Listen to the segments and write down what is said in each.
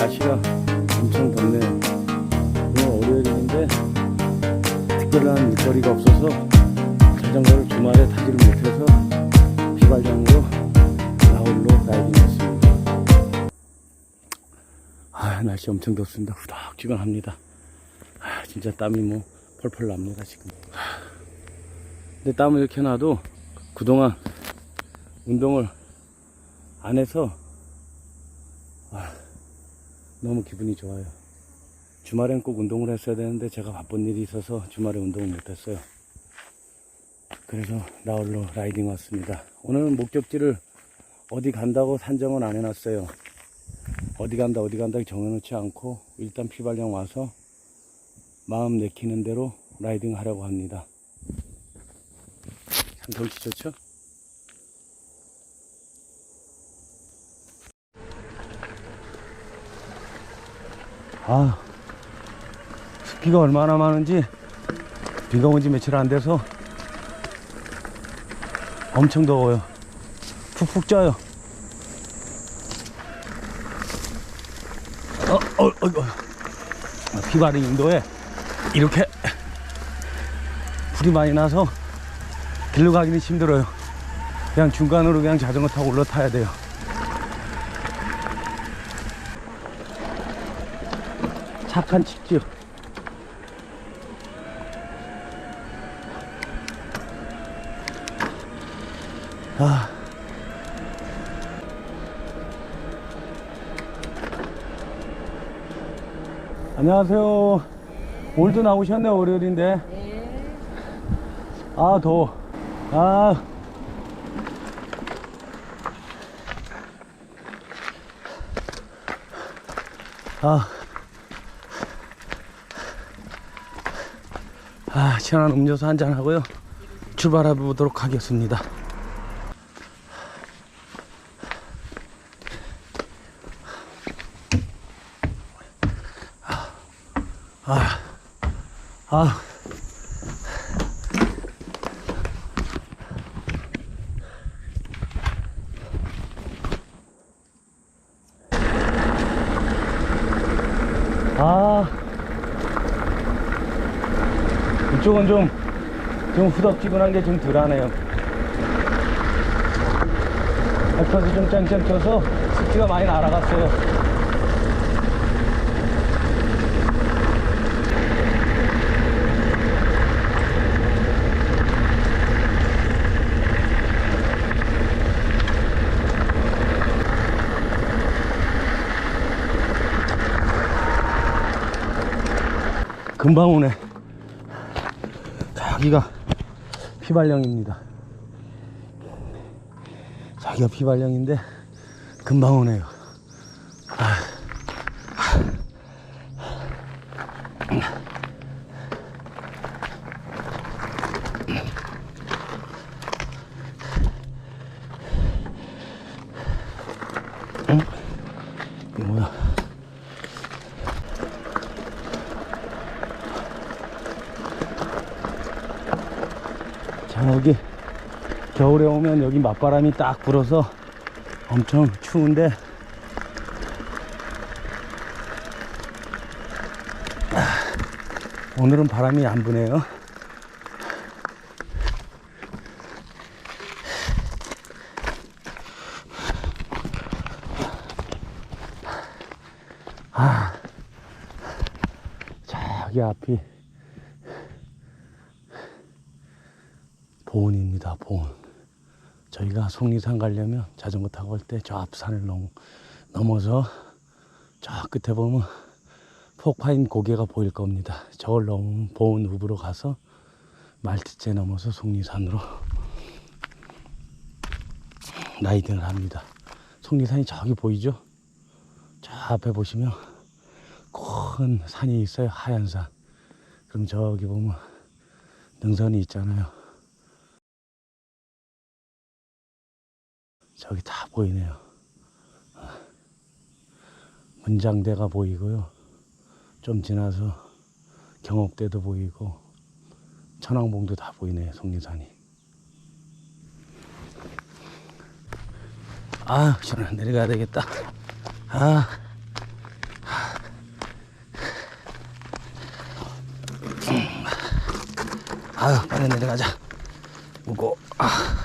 날씨가 엄청 덥네요. 오늘 월요일인데 특별한 일거리가 없어서 자전거를 주말에 타지를 못해서 비발장으로 나홀로 라이딩했습니다. 아 날씨 엄청 덥습니다. 후덕지근합니다. 아, 진짜 땀이 뭐 펄펄 납니다 지금. 아, 근데 땀을 이렇게 놔도 그동안 운동을 안 해서 아, 너무 기분이 좋아요. 주말엔 꼭 운동을 했어야 되는데 제가 바쁜 일이 있어서 주말에 운동을 못했어요. 그래서 나홀로 라이딩 왔습니다. 오늘은 목적지를 어디 간다고 산정은 안 해놨어요. 어디 간다 어디 간다 정해놓지 않고 일단 피발령 와서 마음 내키는 대로 라이딩 하려고 합니다. 참 경치 좋죠? 아, 습기가 얼마나 많은지 비가 온 지 며칠 안 돼서 엄청 더워요. 푹푹 쪄요. 어, 어, 어, 어. 비바리 인도에 이렇게 불이 많이 나서 길로 가기는 힘들어요. 그냥 중간으로 그냥 자전거 타고 올라타야 돼요. 착한 칙지요. 아. 안녕하세요. 오늘도 나오셨네, 월요일인데. 아, 더워. 아. 아. 아, 시원한 음료수 한잔 하고요. 출발해 보도록 하겠습니다. 아, 아. 아. 이쪽은 좀, 좀 후덥지근한 게 좀 덜하네요. 햇볕이 좀 쨍쨍 쪄서 습기가 많이 날아갔어요. 금방 오네. 자기가 피발령입니다. 자기가 피발령인데 금방 오네요. 아. 응? 이게 뭐야? 자, 여기 겨울에 오면 여기 맞바람이 딱 불어서 엄청 추운데 아, 오늘은 바람이 안 부네요. 아, 저기 앞이 보은입니다. 보은. 저희가 속리산 가려면 자전거 타고 갈때저 앞산을 넘, 넘어서 저 끝에 보면 폭파인 고개가 보일 겁니다. 저걸 넘으면 보은 읍으로 가서 말티째 넘어서 속리산으로 라이딩을 합니다. 속리산이 저기 보이죠? 저 앞에 보시면 큰 산이 있어요. 하얀 산. 그럼 저기 보면 능선이 있잖아요. 저기 다 보이네요. 문장대가 보이고요. 좀 지나서 경옥대도 보이고 천왕봉도 다 보이네요. 속리산이. 아, 저는 내려가야 되겠다. 아. 음. 아유, 빨리 내려가자. 무거워. 아.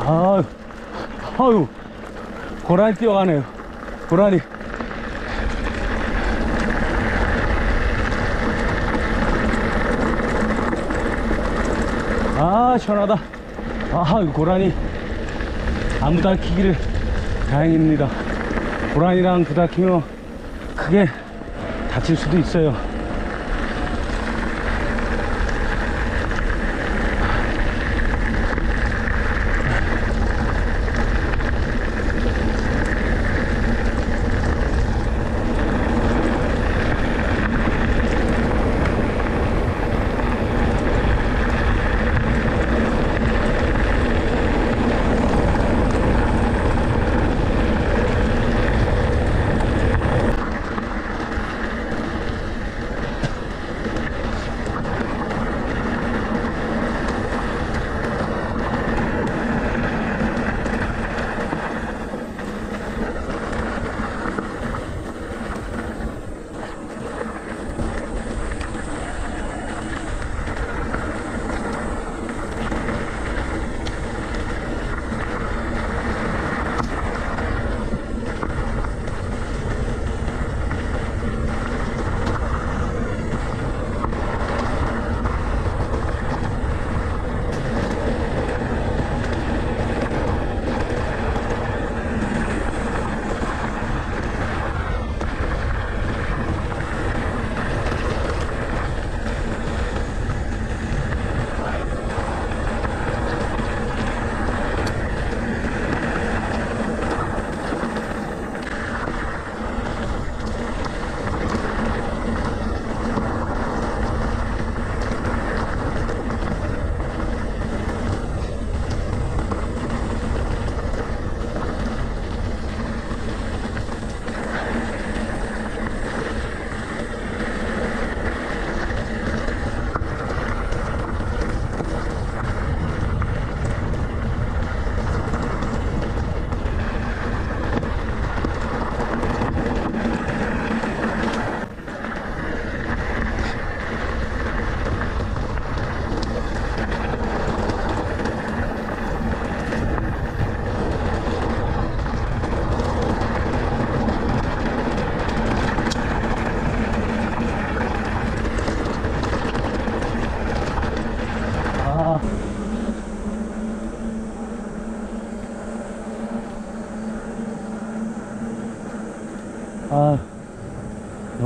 아유, 아유, 고라니 뛰어가네요. 고라니. 아, 시원하다. 아, 고라니. 안 부닥치기를 다행입니다. 고라니랑 부닥치면 크게 다칠 수도 있어요.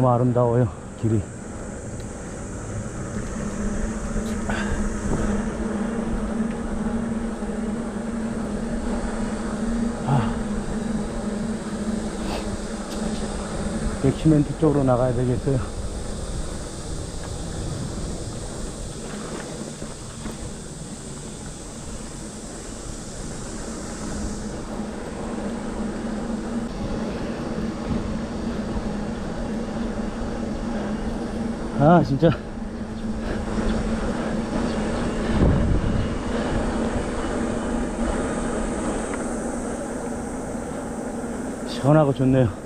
너무 아름다워요, 길이. 아. 백시멘트 쪽으로 나가야 되겠어요. 아 진짜. 시원하고 좋네요